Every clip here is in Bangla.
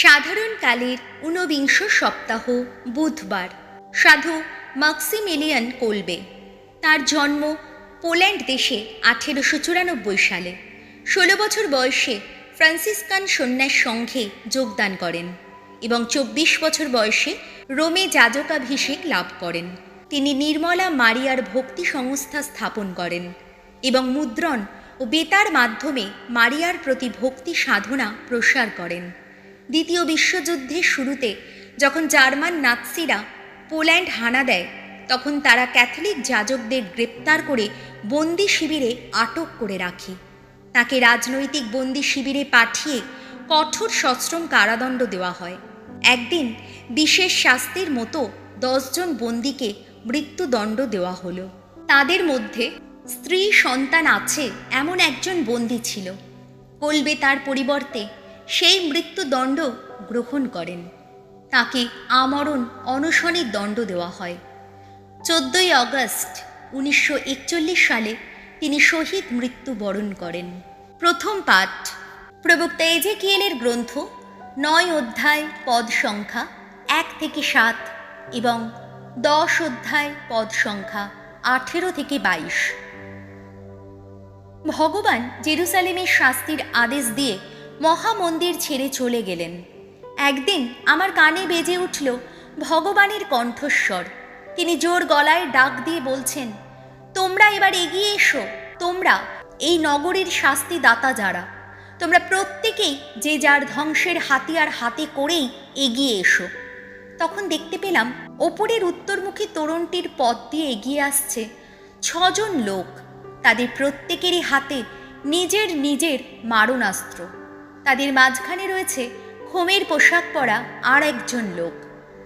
সাধারণকালের ঊনবিংশ সপ্তাহ, বুধবার। সাধু মাক্সিমিলিয়ান কোলবে। তার জন্ম পোল্যান্ড দেশে আঠেরোশো চুরানব্বই সালে। ষোলো বছর বয়সে ফ্রান্সিসকান সন্ন্যাস সংঘে যোগদান করেন এবং চব্বিশ বছর বয়সে রোমে যাজকাভিষেক লাভ করেন। তিনি নির্মলা মারিয়ার ভক্তি সংস্থা স্থাপন করেন এবং মুদ্রণ ও বেতার মাধ্যমে মারিয়ার প্রতি ভক্তি সাধনা প্রসার করেন। দ্বিতীয় বিশ্বযুদ্ধের শুরুতে যখন জার্মান নাৎসিরা পোল্যান্ড হানা দেয়, তখন তারা ক্যাথলিক যাজকদের গ্রেপ্তার করে বন্দি শিবিরে আটক করে রাখে। তাকে রাজনৈতিক বন্দি শিবিরে পাঠিয়ে কঠোর সশ্রম কারাদণ্ড দেওয়া হয়। একদিন বিশেষ শাস্তির মতো দশজন বন্দিকে মৃত্যুদণ্ড দেওয়া হলো। তাদের মধ্যে স্ত্রী সন্তান আছে এমন একজন বন্দি ছিল। কলবে তার পরিবর্তে সেই মৃত্যুদণ্ড গ্রহণ করেন। তাকে আমরণ অনশনের দণ্ড দেওয়া হয়। চোদ্দই অগস্ট উনিশশো একচল্লিশ সালে তিনি শহীদ মৃত্যুবরণ করেন। প্রথম পাঠ, প্রবক্তা এজেকিয়েলের গ্রন্থ, নয় অধ্যায়, পদ সংখ্যা, এক থেকে সাত এবং দশ অধ্যায়, পদ সংখ্যা, আঠেরো থেকে বাইশ। ভগবান জেরুসালেমের শাস্তির আদেশ দিয়ে মহামন্দির ছেড়ে চলে গেলেন। একদিন আমার কানে বেজে উঠল ভগবানের কণ্ঠস্বর। তিনি জোর গলায় ডাক দিয়ে বলছেন, তোমরা এবার এগিয়ে এসো, তোমরা এই নগরীর শাস্তি দাতা যারা, তোমরা প্রত্যেকেই যে যার ধ্বংসের হাতিয়ার হাতে করেই এগিয়ে এসো। তখন দেখতে পেলাম ওপরের উত্তরমুখী তোরণটির পথ দিয়ে এগিয়ে আসছে ছজন লোক। তাদের প্রত্যেকেরই হাতে নিজের নিজের মারণাস্ত্র। তাদের মাঝখানে রয়েছে হোমের পোশাক পরা আর একজন লোক,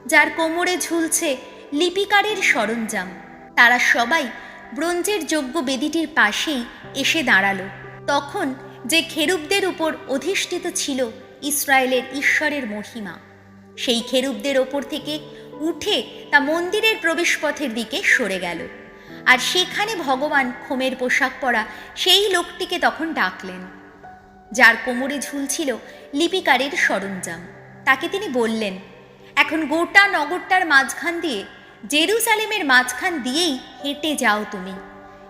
যার কোমরে ঝুলছে লিপিকারের সরঞ্জাম। তারা সবাই ব্রোঞ্জের যোগ্য বেদিটির পাশেই এসে দাঁড়াল। তখন যে খেরুবদের উপর অধিষ্ঠিত ছিল ইসরায়েলের ঈশ্বরের মহিমা, সেই খেরুবদের ওপর থেকে উঠে তা মন্দিরের প্রবেশপথের দিকে সরে গেল। আর সেখানে ভগবান খোমের পোশাক পরা সেই লোকটিকে তখন ডাকলেন। যার কোমরে ঝুলছিল লিপিকারের সরঞ্জাম। তাকে তিনি বললেন, এখন গোটা নগরটার মাঝখান দিয়ে, জেরুসালেমের মাঝখান দিয়েই হেঁটে যাও তুমি।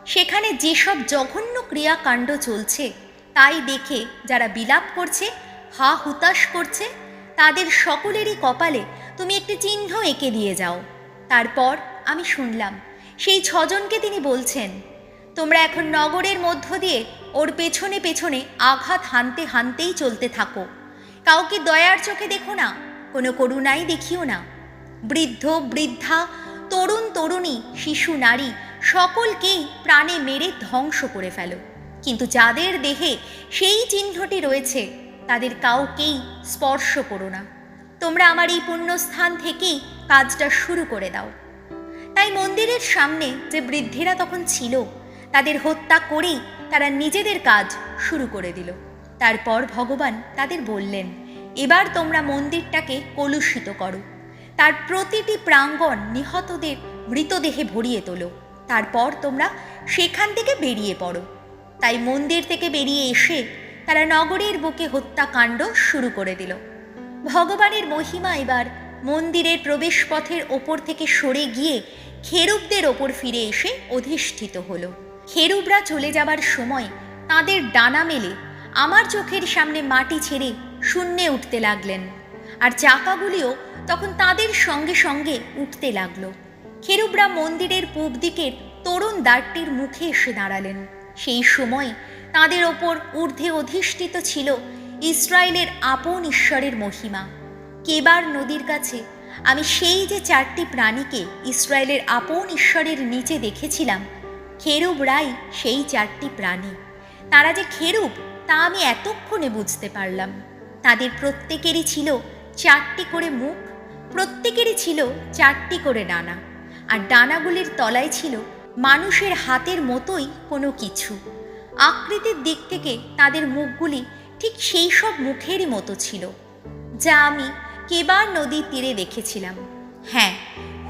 সেখানে যেসব জঘন্য ক্রিয়াকাণ্ড চলছে, তাই দেখে যারা বিলাপ করছে, হা হুতাশ করছে, তাদের সকলেরই কপালে তুমি একটি চিহ্ন এঁকে দিয়ে যাও। তারপর আমি শুনলাম, সেই ছজনকে তিনি বলছেন তোমরা এখন নগরের মধ্য দিয়ে ওর পেছনে পেছনে আঘাত হানতে হানতেই চলতে থাকো। কাউকে দয়ার চোখে দেখো না, কোনো করুণাই দেখিও না। বৃদ্ধ, বৃদ্ধা, তরুণ, তরুণী, শিশু, নারী, সকলকেই প্রাণে মেরে ধ্বংস করে ফেলো। কিন্তু যাদের দেহে সেই চিহ্নটি রয়েছে, তাদের কাউকেই স্পর্শ করো না। তোমরা আমার এই পুণ্যস্থান থেকেই কাজটা শুরু করে দাও। তাই মন্দিরের সামনে যে বৃদ্ধেরা তখন ছিল তাদের হত্যা করেই তারা নিজেদের কাজ শুরু করে দিল। তারপর ভগবান তাদের বললেন, এবার তোমরা মন্দিরটাকে কলুষিত করো। তার প্রতিটি প্রাঙ্গণ নিহতদের মৃতদেহে ভরিয়ে তোলো। তারপর তোমরা সেখান থেকে বেরিয়ে পড়ো। তাই মন্দির থেকে বেরিয়ে এসে তারা নগরের বুকে হত্যাকাণ্ড শুরু করে দিল। ভগবানের মহিমা এবার মন্দিরের প্রবেশপথের ওপর থেকে সরে গিয়ে খেরুবদের ওপর ফিরে এসে অধিষ্ঠিত হলো। খেরুবরা চলে যাবার সময় তাদের ডানা মেলে আমার চোখের সামনে মাটি ছেড়ে শূন্যে উঠতে লাগলেন। আর চাকাগুলিও তখন তাদের সঙ্গে সঙ্গে উঠতে লাগল। খেরুবরা মন্দিরের পূব দিকের তরুণ দ্বারটির মুখে এসে দাঁড়ালেন। সেই সময় তাদের ওপর ঊর্ধ্বে অধিষ্ঠিত ছিল ইসরায়েলের আপন ঈশ্বরের মহিমা। কেবার নদীর কাছে আমি সেই যে চারটি প্রাণীকে ইসরায়েলের আপন ঈশ্বরের নিচে দেখেছিলাম খেরুবরাই সেই চারটি প্রাণী। তারা যে খেরুব, তা আমি এতক্ষণে বুঝতে পারলাম। তাদের প্রত্যেকেরই ছিল চারটি করে মুখ, প্রত্যেকেরই ছিল চারটি করে ডানা। আর ডানাগুলির তলায় ছিল মানুষের হাতের মতোই কোনো কিছু। আকৃতির দিক থেকে তাদের মুখগুলি ঠিক সেই সব মুখেরই মতো ছিল, যা আমি কেবার নদীর তীরে দেখেছিলাম। হ্যাঁ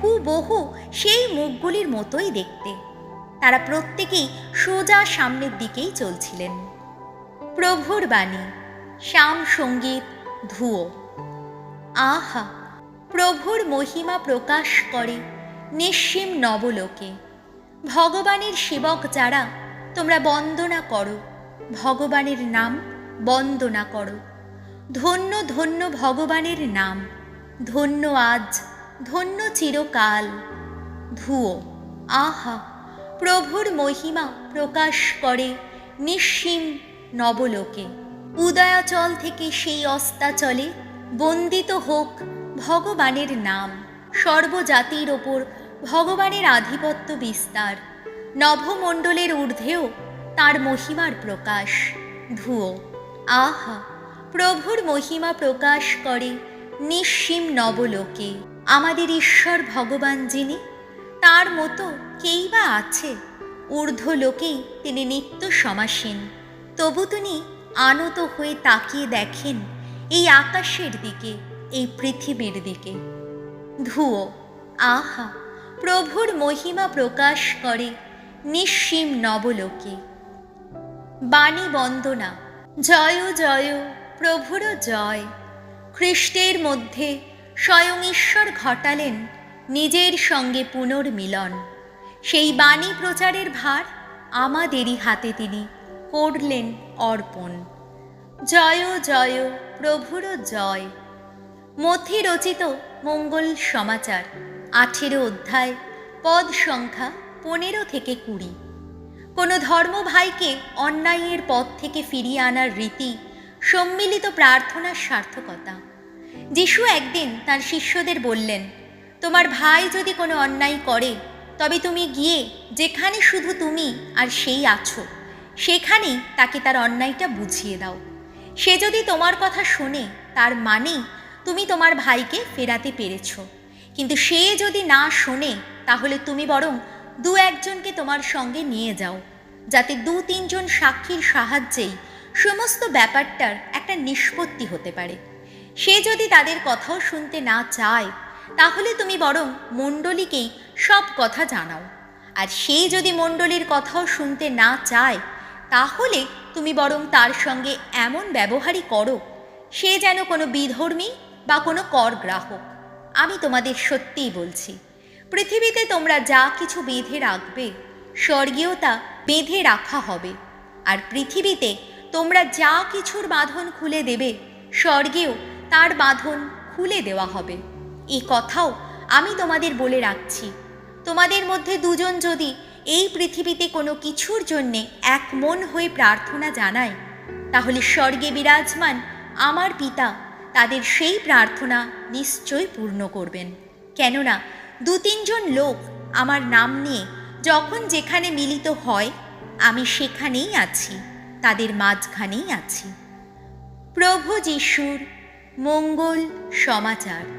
হুবহু সেই মুখগুলির মতোই দেখতে। তারা প্রত্যেকেই সোজা সামনের দিকেই চলছিলেন। প্রভুর বাণী, শ্যাম সংগীত, ধুয়ো। আহা, প্রভুর মহিমা প্রকাশ করে নিঃসীম নবলোকে। ভগবানের সেবক যারা, তোমরা বন্দনা করো। ভগবানের নাম বন্দনা করো। ধন্য ধন্য ভগবানের নাম। ধন্য আজ, ধন্য চিরকাল। ধুয়ো। আহা প্রভুর মহিমা প্রকাশ করে নিঃসীম নবলোকে। উদয়াচল থেকে সেই অস্তাচলে বন্দিত হোক ভগবানের নাম। সর্বজাতির ওপর ভগবানের আধিপত্য বিস্তার। নভমণ্ডলের ঊর্ধ্বেও তার মহিমার প্রকাশ। ধুয়ো আহা, প্রভুর মহিমা প্রকাশ করে নিঃসীম নবলোকে। আমাদের ঈশ্বর ভগবান যিনি তার মতো কেই বা আছে? ঊর্ধ্ব লোকেই তিনি নিত্য সমাসীন। তবু তিনি আনত হয়ে তাকিয়ে দেখেন এই আকাশের দিকে, এই পৃথিবীর দিকে। ধুয়ো, আহা, প্রভুর মহিমা প্রকাশ করে নিঃসীম নবলোকে। বাণী বন্দনা, জয় জয় প্রভুর জয়। খ্রিস্টের মধ্যে স্বয়ং ঈশ্বর ঘটালেন নিজের সঙ্গে পুনর্মিলন। সেই বাণী প্রচারের ভার আমাদেরই হাতে তিনি করলেন অর্পণ। জয় জয় প্রভুর জয়। মথি রচিত মঙ্গল সমাচার, আঠেরো অধ্যায়, পদ সংখ্যা পনেরো থেকে কুড়ি। কোনো ধর্মভাইকে অন্যায়ের পথ থেকে ফিরিয়ে আনার রীতি, সম্মিলিত প্রার্থনার সার্থকতা। যিশু একদিন তার শিষ্যদের বললেন তোমার ভাই যদি কোনো অন্যায় করে, তবে তুমি গিয়ে যেখানে শুধু তুমি আর সেই আছো সেখানেই তাকে তার অন্যায়টা বুঝিয়ে দাও। সে যদি তোমার কথা শোনে, তার মানে তুমি তোমার ভাইকে ফেরাতে পেরেছ। কিন্তু সে যদি না শোনে, তাহলে তুমি বরং দু একজনকে তোমার সঙ্গে নিয়ে যাও, যাতে দু তিনজন সাক্ষীর সাহায্যেই সমস্ত ব্যাপারটার একটা নিষ্পত্তি হতে পারে। সে যদি তাদের কথাও শুনতে না চায় তাহলে তুমি বরং মণ্ডলীকেই সব কথা জানাও। আর সে যদি মণ্ডলীর কথাও শুনতে না চায়, তাহলে তুমি বরং তার সঙ্গে এমন ব্যবহারই করো, সে যেন কোনো বিধর্মী বা কোনো কর গ্রাহক। আমি তোমাদের সত্যিই বলছি, পৃথিবীতে তোমরা যা কিছু বেঁধে রাখবে স্বর্গীয় তা বেঁধে রাখা হবে। আর পৃথিবীতে তোমরা যা কিছুর বাঁধন খুলে দেবে, স্বর্গেও তার বাঁধন খুলে দেওয়া হবে। এই কথাও আমি তোমাদের বলে রাখছি। তোমাদের মধ্যে দুজন যদি এই পৃথিবীতে কোনো কিছুর জন্যে এক মন হয়ে প্রার্থনা জানায়, তাহলে স্বর্গে বিরাজমান আমার পিতা তাদের সেই প্রার্থনা নিশ্চয় পূর্ণ করবেন। কেননা দু তিনজন লোক আমার নাম নিয়ে যখন যেখানে মিলিত হয়, আমি সেখানেই আছি, তাদের মাঝখানেই আছি। প্রভু যিশুর মঙ্গল সমাচার।